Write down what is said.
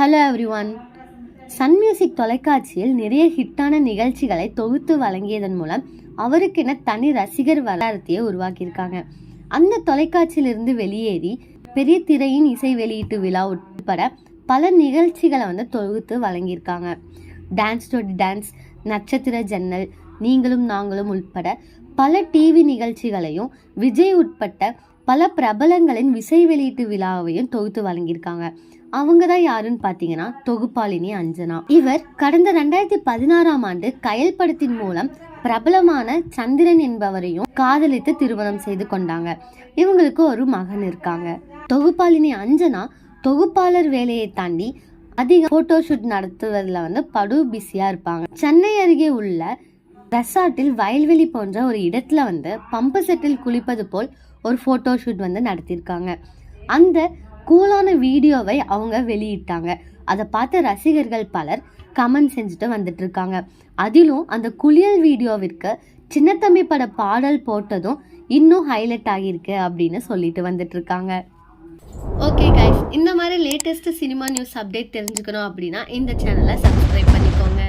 Hello everyone Sun music தொலைக்காட்சியில் நிறைய ஹிட்டான நிகழ்ச்சிகளை தொகுத்து வழங்கியதன் மூலம் அவருக்கென தனி ரசிகர் வட்டாரத்தையே உருவாக்கியிருக்காங்க. அந்த தொலைக்காட்சியிலிருந்து வெளியேறி பெரிய திரையின் இசை வெளியீட்டு விழா உட்பட பல நிகழ்ச்சிகளை வந்து தொகுத்து வழங்கியிருக்காங்க. டான்ஸ் டோடி டான்ஸ் நட்சத்திர ஜன்னல் நீங்களும் நாங்களும் உட்பட பல டிவி நிகழ்ச்சிகளையும் விஜய் உட்பட்ட பல பிரபலங்களின் விசை வெளியீட்டு விழாவையும் தொகுத்து வழங்கியிருக்காங்க. அவங்க தான் யாருன்னு பார்த்தீங்கன்னா தொகுப்பாளினி அஞ்சனா. இவர் கடந்த ரெண்டாயிரத்தி பதினாறாம் ஆண்டு கயல் படத்தின் மூலம் பிரபலமான சந்திரன் என்பவரையும் காதலித்து திருமணம் செய்து கொண்டாங்க. இவங்களுக்கு ஒரு மகன் இருக்காங்க. தொகுப்பாளினி அஞ்சனா தொகுப்பாளர் வேலையை தாண்டி அதிக போட்டோ ஷூட் நடத்துவதில் வந்து படு பிஸியாக இருப்பாங்க. சென்னை அருகே உள்ள ரெசார்ட்டில் வயல்வெளி போன்ற ஒரு இடத்துல வந்து பம்பு செட்டில் குளிப்பது போல் ஒரு ஃபோட்டோ ஷூட் வந்து நடத்தியிருக்காங்க. அந்த கூலான வீடியோவை அவங்க வெளியிட்டாங்க. அதை பார்த்த ரசிகர்கள் பலர் கமெண்ட் செஞ்சுட்டு வந்துட்டு இருக்காங்க அதிலும் அந்த குளியல் வீடியோவிற்கு சின்னத்தம்பி பட பாடல் போட்டதும் இன்னும் ஹைலைட் ஆகியிருக்கு அப்படின்னு சொல்லிட்டு வந்துட்டு இருக்காங்க ஓகே கைஸ் இந்த மாதிரி லேட்டஸ்ட் சினிமா நியூஸ் அப்டேட் தெரிஞ்சுக்கணும் அப்படின்னா இந்த சேனலை சப்ஸ்கிரைப் பண்ணிக்கோங்க.